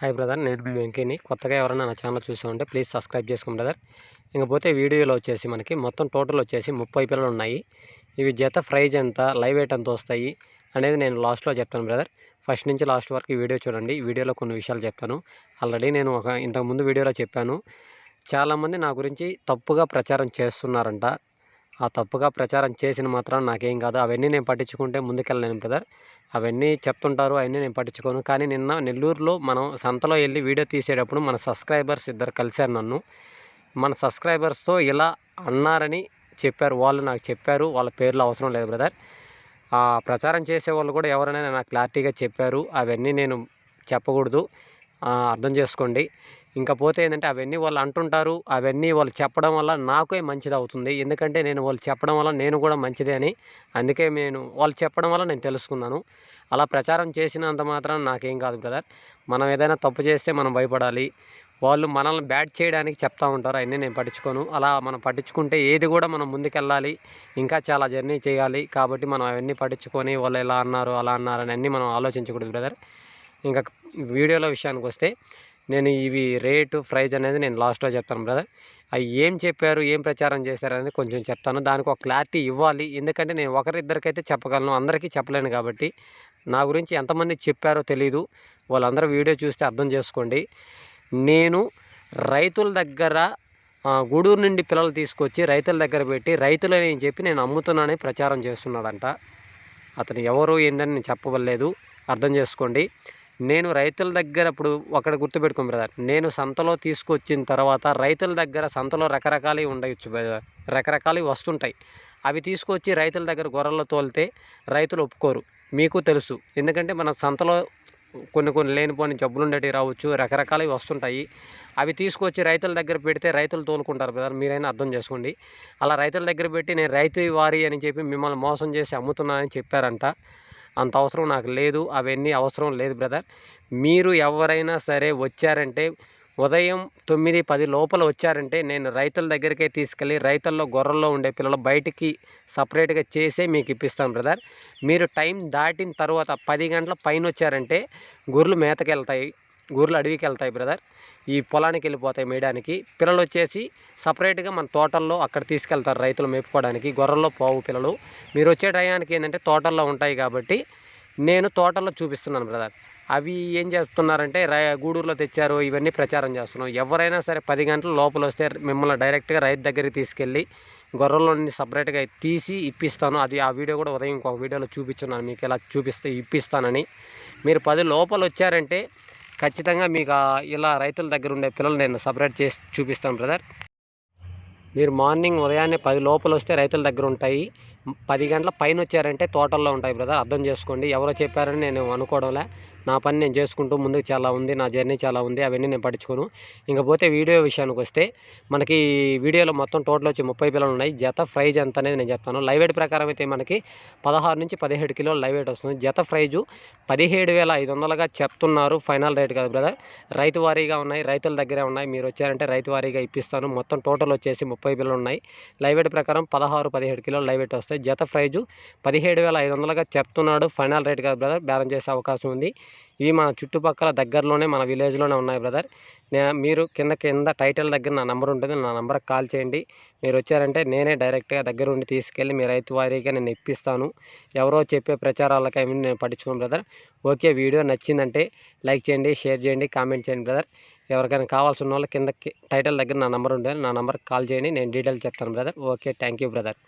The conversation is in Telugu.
హాయ్ బ్రదర్ నేను మీ వెంకీని. కొత్తగా ఎవరైనా నా ఛానల్ చూస్తూ ఉంటే ప్లీజ్ సబ్స్క్రైబ్ చేసుకోండి బ్రదర్. ఇంకపోతే వీడియోలో వచ్చేసి మనకి మొత్తం టోటల్ వచ్చేసి ముప్పై పిల్లలు ఉన్నాయి. ఇవి జత ప్రైజ్ ఎంత లైవ్ వెయిట్ ఎంత వస్తాయి అనేది నేను లాస్ట్లో చెప్తాను బ్రదర్. ఫస్ట్ నుంచి లాస్ట్ వరకు వీడియో చూడండి. వీడియోలో కొన్ని విషయాలు చెప్తాను. ఆల్రెడీ నేను ఒక ఇంతకుముందు వీడియోలో చెప్పాను. చాలామంది నా గురించి తప్పుగా ప్రచారం చేస్తున్నారంట. ఆ తప్పుగా ప్రచారం చేసిన మాత్రం నాకేం కాదు. అవన్నీ నేను పట్టించుకుంటే ముందుకెళ్ళలేను బ్రదర్. అవన్నీ చెప్తుంటారు అవన్నీ నేను పట్టించుకోను. కానీ నిన్న నెల్లూరులో మనం సంతలో వెళ్ళి వీడియో తీసేటప్పుడు మన సబ్స్క్రైబర్స్ ఇద్దరు కలిశారు నన్ను. మన సబ్స్క్రైబర్స్తో ఇలా అన్నారని చెప్పారు. వాళ్ళు నాకు చెప్పారు. వాళ్ళ పేర్లు అవసరం లేదు బ్రదర్. ఆ ప్రచారం చేసే వాళ్ళు కూడా ఎవరైనా నాకు క్లారిటీగా చెప్పారు. అవన్నీ నేను చెప్పకూడదు. అర్థం చేసుకోండి. ఇంకా పోతే ఏంటంటే అవన్నీ వాళ్ళు అంటుంటారు. అవన్నీ వాళ్ళు చెప్పడం వల్ల నాకే మంచిది అవుతుంది ఎందుకంటే నేను వాళ్ళు చెప్పడం వల్ల నేను కూడా మంచిదే అని అందుకే నేను వాళ్ళు చెప్పడం వల్ల నేను తెలుసుకున్నాను. అలా ప్రచారం చేసినంత మాత్రం నాకేం కాదు బ్రదర్. మనం ఏదైనా తప్పు చేస్తే మనం భయపడాలి. వాళ్ళు మనల్ని బ్యాడ్ చేయడానికి చెప్తా ఉంటారు. అవన్నీ నేను పట్టించుకోను. అలా మనం పట్టించుకుంటే ఏది కూడా మనం ముందుకెళ్ళాలి. ఇంకా చాలా జర్నీ చేయాలి. కాబట్టి మనం అవన్నీ పట్టించుకొని వాళ్ళు ఎలా అన్నారు అలా అన్నారు అని అన్నీ మనం ఆలోచించకూడదు బ్రదర్. ఇంకా వీడియోల విషయానికి వస్తే నేను ఇవి రేటు ప్రైజ్ అనేది నేను లాస్ట్లో చెప్తాను బ్రదర్. అవి ఏం చెప్పారు ఏం ప్రచారం చేశారు అనేది కొంచెం చెప్తాను. దానికి ఒక క్లారిటీ ఇవ్వాలి. ఎందుకంటే నేను ఒకరిద్దరికైతే చెప్పగలను అందరికీ చెప్పలేను కాబట్టి నా గురించి ఎంతమంది చెప్పారో తెలీదు. వాళ్ళందరూ వీడియో చూస్తే అర్థం చేసుకోండి. నేను రైతుల దగ్గర గూడూరు నుండి పిల్లలు తీసుకొచ్చి రైతుల దగ్గర పెట్టి రైతులని చెప్పి నేను అమ్ముతున్నానని ప్రచారం చేస్తున్నాడంట. అతను ఎవరు ఏందని నేను చెప్పవలేదు అర్థం చేసుకోండి. నేను రైతుల దగ్గర ఇప్పుడు ఒకటి గుర్తుపెట్టుకోండి బ్రదర్. నేను సంతలో తీసుకొచ్చిన తర్వాత రైతుల దగ్గర సంతలో రకరకాలవి ఉండవచ్చు బ్రదర్. రకరకాలవి వస్తుంటాయి. అవి తీసుకొచ్చి రైతుల దగ్గర గొర్రెలు తోలితే రైతులు ఒప్పుకోరు. మీకు తెలుసు. ఎందుకంటే మన సంతలో కొన్ని కొన్ని లేనిపోని జబ్బులు ఉండేవి రావచ్చు. రకరకాలవి వస్తుంటాయి. అవి తీసుకొచ్చి రైతుల దగ్గర పెడితే రైతులు తోలుకుంటారు బ్రదర్. మీరైనా అర్థం చేసుకోండి. అలా రైతుల దగ్గర పెట్టి నేను రైతు వారి అని చెప్పి మిమ్మల్ని మోసం చేసి అమ్ముతున్నానని చెప్పారంట. అంత అవసరం నాకు లేదు అవన్నీ అవసరం లేదు బ్రదర్. మీరు ఎవరైనా సరే వచ్చారంటే ఉదయం తొమ్మిది పది లోపల వచ్చారంటే నేను రైతుల దగ్గరికే తీసుకెళ్ళి రైతుల్లో గొర్రెల్లో ఉండే పిల్లలు బయటికి సపరేట్గా చేసే మీకు ఇప్పిస్తాను బ్రదర్. మీరు టైం దాటిన తర్వాత పది గంటల పైన వచ్చారంటే గొర్రెలు మేతకెళ్తాయి. వెళ్తాయి అడవికి వెళ్తాయి బ్రదర్ ఈ పొలానికి వెళ్ళిపోతాయి మేయడానికి. పిల్లలు వచ్చేసి సపరేట్గా మన తోటల్లో అక్కడ తీసుకెళ్తారు రైతులు మేపుకోవడానికి. గొర్రెల్లో పోవు పిల్లలు. మీరు వచ్చే టయానికి ఏంటంటే తోటల్లో ఉంటాయి కాబట్టి నేను తోటల్లో చూపిస్తున్నాను బ్రదర్ అవి ఏం చేస్తున్నారంటే రై గూడూరులో తెచ్చారు ఇవన్నీ ప్రచారం చేస్తున్నాం. ఎవరైనా సరే పది గంటల లోపల వస్తే మిమ్మల్ని డైరెక్ట్గా రైతు దగ్గరికి తీసుకెళ్ళి గొర్రెల్లోని సపరేట్గా తీసి ఇప్పిస్తాను. అది ఆ వీడియో కూడా ఉదయం ఇంకొక వీడియోలో చూపించున్నాను మీకు ఎలా చూపిస్తే ఇప్పిస్తానని. మీరు పది లోపల వచ్చారంటే ఖచ్చితంగా మీకు ఇలా రైతుల దగ్గర ఉండే పిల్లలు నేను సపరేట్ చేసి చూపిస్తాను బ్రదర్. మీరు మార్నింగ్ ఉదయాన్నే పది లోపల వస్తే రైతుల దగ్గర ఉంటాయి. పది గంటల పైన వచ్చారంటే తోటల్లో ఉంటాయి బ్రదర్ అర్థం చేసుకోండి. ఎవరో చెప్పారని నేను అనుకోవడంలే. నా పని నేను చేసుకుంటూ ముందుకు చాలా ఉంది నా జర్నీ చాలా ఉంది అవన్నీ నేను పట్టించుకోను. ఇంకపోతే వీడియో విషయానికి వస్తే మనకి వీడియోలో మొత్తం టోటల్ వచ్చి ముప్పై పిల్లలు ఉన్నాయి. జత ప్రైజ్ ఎంత అనేది నేను చెప్తాను. లైవ్ ఎయిట్ ప్రకారం అయితే మనకి పదహారు నుంచి పదిహేడు కిలోలు లైవ్ ఎయిట్ వస్తుంది. జత ప్రైజు పదిహేడు వేల ఐదు వందలుగా చెప్తున్నారు ఫైనల్ రేట్ కాదు బ్రదర్. రైతు వారీగా ఉన్నాయి రైతుల దగ్గరే ఉన్నాయి. మీరు వచ్చారంటే రైతు వారీగా ఇప్పిస్తాను. మొత్తం టోటల్ వచ్చేసి ముప్పై పిల్లలు ఉన్నాయి. లైవ్ ఎయిట్ ప్రకారం పదహారు పదిహేడు కిలోలు లైవ్ వెయిట్ వస్తాయి జత ప్రైజు పదిహేడు వేల ఐదు వందలుగా చెప్తున్నాడు ఫైనల్ రేట్గా బ్రదర్. బ్యారం చేసే అవకాశం ఉంది. ఇవి మన చుట్టుపక్కల దగ్గరలోనే మన విలేజ్లోనే ఉన్నాయి బ్రదర్. నే మీరు కింద కింద టైటిల్ దగ్గర నా నెంబర్ ఉంటుంది. నా నెంబర్కి కాల్ చేయండి. మీరు వచ్చారంటే నేనే డైరెక్ట్గా దగ్గర ఉండి తీసుకెళ్ళి మీ రైతు వారీగా నేను ఇప్పిస్తాను. ఎవరో చెప్పే ప్రచారాలకై నేను పట్టించుకోను బ్రదర్. ఓకే వీడియో నచ్చిందంటే లైక్ చేయండి షేర్ చేయండి కామెంట్ చేయండి బ్రదర్. ఎవరికైనా కావాల్సిన వాళ్ళు కింద టైటిల్ దగ్గర నా నెంబర్ ఉంటుంది. నా నెంబర్కి కాల్ చేయండి. నేను డీటెయిల్స్ చెప్తాను brother. Okay thank you brother.